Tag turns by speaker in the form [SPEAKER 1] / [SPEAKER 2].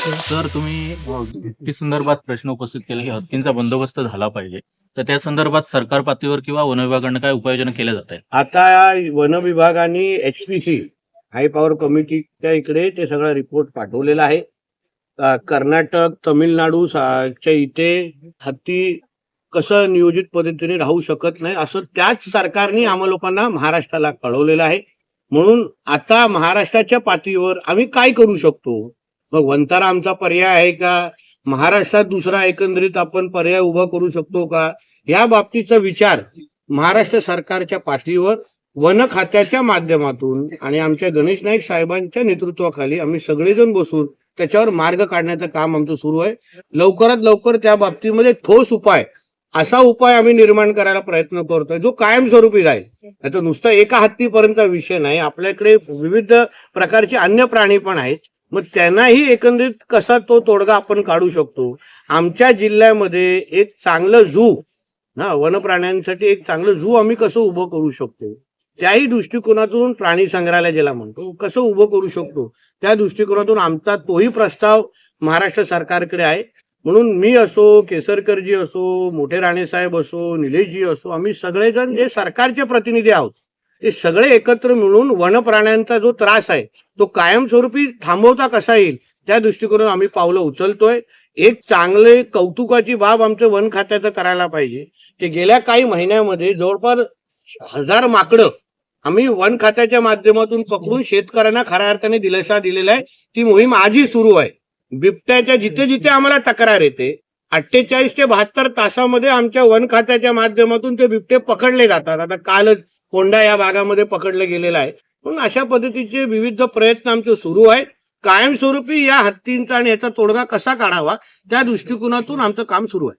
[SPEAKER 1] Sir तुम्ही हत्ती संदर्भात प्रश्न उपस्थित केला. की हत्तींचा बंदोबस्त झाला पाहिजे. तर त्या संदर्भात सरकार पातळीवर किंवा वन विभागाकडनं काय उपाययोजना केल्या जात आहेत?
[SPEAKER 2] आता वन विभाग आणि हाय पॉवर कमिटीच्या इकडे ते सगळा रिपोर्ट पाठवलेला आहे. कर्नाटक तमिळनाडू च्या इथे हत्ती कसं नियोजित पद्धतीने राहू शकत नाही असं त्याच सरकारने आम्हा लोकांना महाराष्ट्राला कळवलेलं आहे. म्हणून आता महाराष्ट्राच्या पातळीवर आम्ही काय करू शकतो? मग वंतारा आमचा पर्याय आहे का? महाराष्ट्रात दुसरा एकंदरीत आपण पर्याय उभा करू शकतो का? या बाबतीचा विचार महाराष्ट्र सरकारच्या पातळीवर वन खात्याच्या माध्यमातून आणि आमच्या गणेश नाईक साहेबांच्या नेतृत्वाखाली आम्ही सगळेजण बसून त्याच्यावर मार्ग काढण्याचं काम आमचं सुरू आहे. लवकरात लवकर त्या बाबतीमध्ये ठोस उपाय असा उपाय आम्ही निर्माण करायला प्रयत्न करतोय जो कायमस्वरूपी जाईल. तर नुसता एका हत्तीपर्यंत विषय नाही आपल्याकडे विविध प्रकारचे अन्य प्राणी पण आहेत. मग त्यांनाही एकंदरीत कसा तो तोडगा आपण काढू शकतो? आमच्या जिल्ह्यामध्ये एक चांगलं झू ना वनप्राण्यांसाठी एक चांगलं झू आम्ही कसं उभं करू शकतो? त्याही दृष्टिकोनातून प्राणी संग्रहालय ज्याला म्हणतो. कसं उभं करू शकतो? त्या दृष्टिकोनातून आमचा तोही प्रस्ताव महाराष्ट्र सरकारकडे आहे. म्हणून मी असो केसरकरजी असो मोठे राणेसाहेब असो निलेशजी असो आम्ही सगळेजण जे सरकारचे प्रतिनिधी आहोत ते सगळे एकत्र मिळून वनप्राण्यांचा जो त्रास आहे तो कायमस्वरूपी थांबवता कसा येईल त्या दृष्टिकोनातून आम्ही पावलं उचलतोय. एक चांगले कौतुकाची बाब आमचं वन खात्याचं करायला पाहिजे की गेल्या काही महिन्यामध्ये जवळपास हजार माकडं आम्ही वन खात्याच्या माध्यमातून पकडून शेतकऱ्यांना खऱ्या अर्थाने दिलासा दिलेला आहे. ती मोहीम आजही सुरू आहे. बिबट्याच्या जिथे जिथे आम्हाला तक्रार येते अठ्ठेचाळीस ते बहात्तर तासामध्ये आमच्या वन खात्याच्या माध्यमातून ते बिबटे पकडले जातात. आता कालच कोंडा या भागामध्ये पकडलं गेलेलं आहे. म्हणून अशा पद्धतीचे विविध प्रयत्न आमचे सुरू आहेत. कायमस्वरूपी या हत्तींचा आणि याचा तोडगा कसा काढावा त्या दृष्टिकोनातून आमचं काम सुरू आहे.